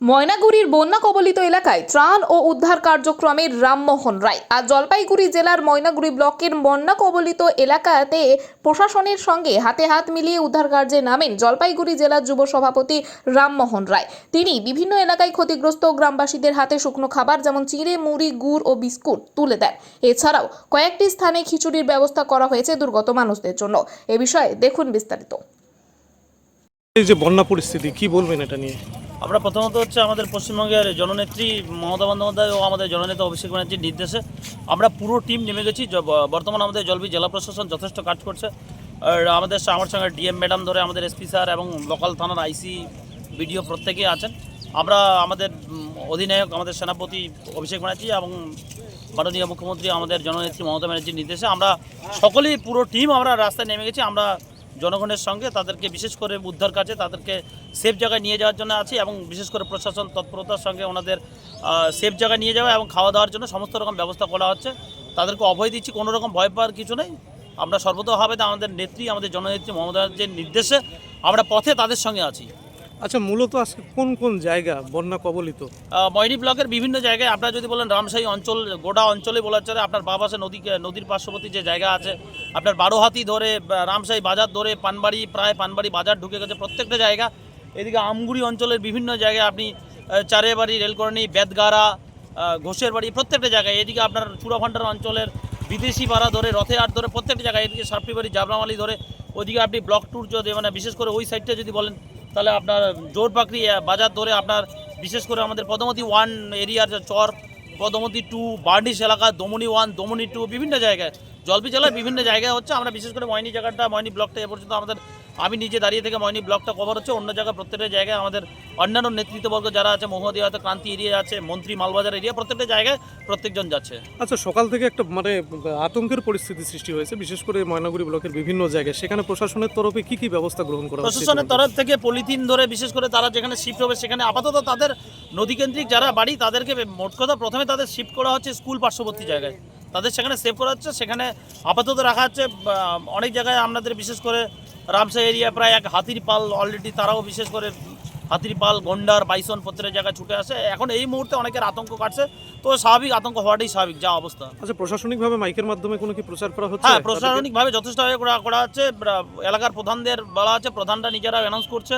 ময়নাগুড়ির বন্যা কবলিত এলাকায় ত্রাণ ও উদ্ধার কার্যক্রমে রামমোহন রায় আজ জলপাইগুড়ি জেলার ময়নাগুড়ি ব্লকের বন্যা কবলিত এলাকাতে প্রশাসনের সঙ্গে হাতে হাত মিলিয়ে উদ্ধার কার্যে নামেন জলপাইগুড়ি জেলার যুব সভাপতি রামমোহন রায়। তিনি বিভিন্ন এলাকায় ক্ষতিগ্রস্ত গ্রামবাসীদের হাতে শুকনো খাবার যেমন চিড়ে, মুড়ি, গুড় ও বিস্কুট তুলে দেন। এছাড়াও কয়েকটি স্থানে খিচুড়ির ব্যবস্থা করা হয়েছে দুর্গত মানুষদের জন্য। এ বিষয়ে দেখুন বিস্তারিত। এই যে বন্যা পরিস্থিতি, কি বলবেন এটা নিয়ে? আমরা প্রথমত হচ্ছে আমাদের পশ্চিমবঙ্গের জননেত্রী মমতা বন্দ্যোপাধ্যায় ও আমাদের জননেতা অভিষেক ব্যানার্জির নির্দেশে আমরা পুরো টিম নেমে গেছি। বর্তমানে আমাদের জলবি জেলা প্রশাসন যথেষ্ট কাজ করছে। আর আমাদের আমার সঙ্গে ডিএম ম্যাডাম ধরে আমাদের এসপি স্যার এবং লোকাল থানার আইসি বিডিও প্রত্যেকেই আছেন। আমরা আমাদের অধিনায়ক আমাদের সেনাপতি অভিষেক ব্যানার্জি এবং মাননীয় মুখ্যমন্ত্রী আমাদের জননেত্রী মমতা ব্যানার্জির নির্দেশে আমরা সকলেই পুরো টিম আমরা রাস্তায় নেমে গেছি। আমরা জনগণের সঙ্গে তাদেরকে বিশেষ করে উদ্ধার কাজে তাদেরকে সেফ জায়গায় নিয়ে যাওয়ার জন্য আছি এবং বিশেষ করে প্রশাসন তৎপরতার সঙ্গে ওনাদের সেফ জায়গায় নিয়ে যাওয়া এবং খাওয়া দাওয়ার জন্য সমস্ত রকম ব্যবস্থা করা হচ্ছে। তাদেরকে অভয় দিচ্ছি, কোনো রকম ভয় পাওয়ার কিছু নেই। আমরা সর্বতভাবে আমাদের নেত্রী, আমাদের জননেত্রী মমতা ব্যানার্জির নির্দেশে আমরা পথে তাদের সঙ্গে আছি। আচ্ছা মূলত আজকে কোন কোন জায়গা বন্যা কবলিত? ময়ূরী ব্লকের বিভিন্ন জায়গায় আপনারা যদি বলেন রামশাহী অঞ্চল গোটা অঞ্চলে বলা চলে, আপনার বাবাসে নদী, নদীর পার্শ্ববর্তী যে জায়গা আছে, আপনার বারোহাতি ধরে, বা, রামশাহী বাজার ধরে, পানবাড়ি, প্রায় পানবাড়ি বাজার ঢুকে গেছে প্রত্যেকটা জায়গা। এদিকে আমগুড়ি অঞ্চলের বিভিন্ন জায়গায় আপনি চারেবাড়ি, রেলকরণি বেদগাড়া ঘোষের বাড়ি প্রত্যেকটা জায়গায়। এদিকে আপনার চূড়াভান্ডার অঞ্চলের বিদেশি পাড়া ধরে রথে আট ধরে, প্রত্যেকটা জায়গায় এদিকে সাপড়ি বাড়ি জাবরামালি ধরে ওইদিকে আপনি ব্লক ট্যুর যদি মানে বিশেষ করে ওই সাইডটা যদি বলেন তাহলে আপনার জোরপাকড়ি পাখরি বাজার ধরে আপনার বিশেষ করে আমাদের পদমতি ওয়ান এরিয়ার চর পদমতি টু বার্ডিস এলাকা, দমনি ওয়ান, দমনি টু, বিভিন্ন জায়গায়, জলপি জেলার বিভিন্ন জায়গায় হচ্ছে আমরা বিশেষ করে ময়নি জায়গাটা, ময়নি ব্লকটা এ পর্যন্ত আমাদের আমি নিজে দাঁড়িয়ে থেকে ময়নি ব্লকটা কভার হচ্ছে। অন্য জায়গায় প্রত্যেকটা জায়গায় আমাদের অন্যান্য নেতৃত্ববর্গ যারা আছে মহোদয় হয়তো ক্রান্তি এরিয়া আছে মন্ত্রী মালবাজার এরিয়া প্রত্যেকটা জায়গায় প্রত্যেকজন যাচ্ছে। আচ্ছা সকাল থেকে একটা মানে আতঙ্কের পরিস্থিতি সৃষ্টি হয়েছে বিশেষ করে ময়নাগুড়ি ব্লকের বিভিন্ন জায়গায়। সেখানে প্রশাসনের তরফে কি কি ব্যবস্থা গ্রহণ করা প্রশাসনের তরফ থেকে পলিথিন ধরে বিশেষ করে তারা যেখানে শিফট হবে সেখানে আপাতত তাদের নদীকেন্দ্রিক যারা বাড়ি তাদেরকে মোট কথা প্রথমে তাদের শিফট করা হচ্ছে স্কুল পার্শ্ববর্তী জায়গায়। তাদের সেখানে সেভ করা হচ্ছে সেখানে আপাতত রাখা হচ্ছে অনেক জায়গায় আমাদের বিশেষ করে রামসা এরিয়া প্রায় এক হাতির পাল অলরেডি তারাও বিশেষ করে হাতির পাল গন্ডার বাইসন প্রত্যেকের জায়গায় ছুটে আসে। এখন এই মুহূর্তে অনেকের আতঙ্ক কাটছে তো স্বাভাবিক আতঙ্ক হওয়াটাই স্বাভাবিক যা অবস্থা। আচ্ছা প্রশাসনিকভাবে মাইকের মাধ্যমে কোনো কি প্রচার করা হচ্ছে? হ্যাঁ প্রশাসনিকভাবে যথেষ্টভাবে করা করা হচ্ছে। এলাকার প্রধানদের বলা আছে প্রধানরা নিজেরা অ্যানাউন্স করছে।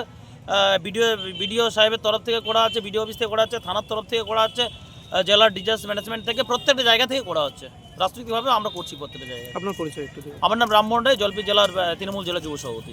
বিডিও বিডিও সাহেবের তরফ থেকে করা হচ্ছে বিডিও অফিস থেকে করা হচ্ছে থানার তরফ থেকে করা হচ্ছে জেলার ডিজাস্টার ম্যানেজমেন্ট থেকে প্রত্যেকটা জায়গা থেকে করা হচ্ছে। রাজনৈতিকভাবে আমরা করছি প্রত্যেকটা জায়গায় আপনার পরিচয় একটু দিন। আমার নাম রামমোহন রায় জলপি জেলার আহ, তৃণমূল জেলা যুব সভাপতি